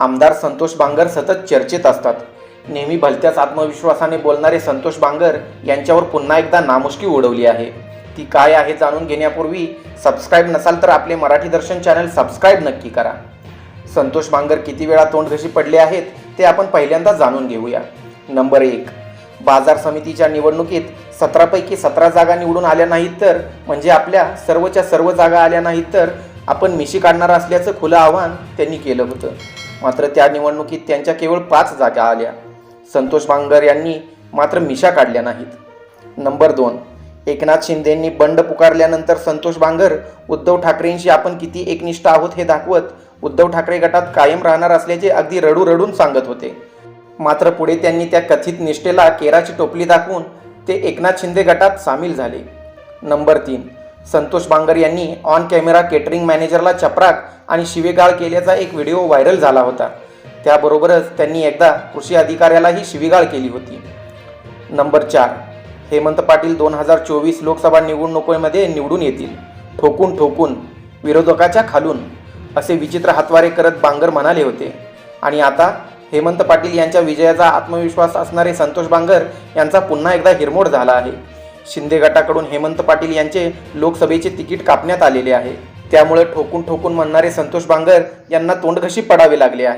आमदार संतोष बांगर सतत चर्चेत असतात. नेहमी भलत्याच आत्मविश्वासाने बोलणारे संतोष बांगर यांच्यावर पुन्हा एकदा नामुष्की उडवली आहे. ती काय आहे जाणून घेण्यापूर्वी सबस्क्राईब नसाल तर आपले मराठी दर्शन चॅनल सबस्क्राईब नक्की करा. संतोष बांगर किती वेळा तोंडघशी पडले आहेत ते आपण पहिल्यांदा जाणून घेऊया. नंबर एक बाजार समितीच्या निवडणुकीत सतरापैकी सतरा जागा निवडून आल्या नाहीत तर म्हणजे आपल्या सर्वच्या सर्व जागा आल्या नाहीत तर आपण मिशी काढणार असल्याचं खुलं आव्हान त्यांनी केलं होतं. मात्र त्या निवडणुकीत त्यांच्या केवळ पाच जागा आल्या. संतोष बांगर यांनी मात्र मिशा काढल्या नाहीत. नंबर दोन एकनाथ शिंदेंनी बंड पुकारल्यानंतर संतोष बांगर उद्धव ठाकरेंशी आपण किती एकनिष्ठ आहोत हे दाखवत उद्धव ठाकरे गटात कायम राहणार असल्याचे अगदी रडू रडून सांगत होते. मात्र पुढे त्यांनी त्या कथित निष्ठेला केराची टोपली दाखवून ते एकनाथ शिंदे गटात सामील झाले. नंबर तीन संतोष बांगर यांनी ऑन कॅमेरा केटरिंग मॅनेजरला चपराक आणि शिवेगाळ केल्याचा एक व्हिडिओ व्हायरल झाला होता. त्याबरोबरच त्यांनी एकदा कृषी अधिकाऱ्यालाही शिवीगाळ केली होती. नंबर चार. हेमंत पाटील दोन हजार चोवीस लोकसभा निवडणुकीमध्ये निवडून येतील. ठोकून ठोकून विरोधकाच्या खालून असे विचित्र हातवारे करत बांगर म्हणाले होते. आणि आता हेमंत पाटील यांच्या विजयाचा आत्मविश्वास असणारे संतोष बांगर यांचा पुन्हा एकदा हिरमोड झाला आहे. शिंदे गटाकडून हेमंत पाटील यांचे लोकसभेचे तिकीट कापण्यात आलेले आहे. त्यामुळे ठोकून ठोकून म्हणणारे संतोष बांगर यांना तोंडघशी पडावे लागले आहे.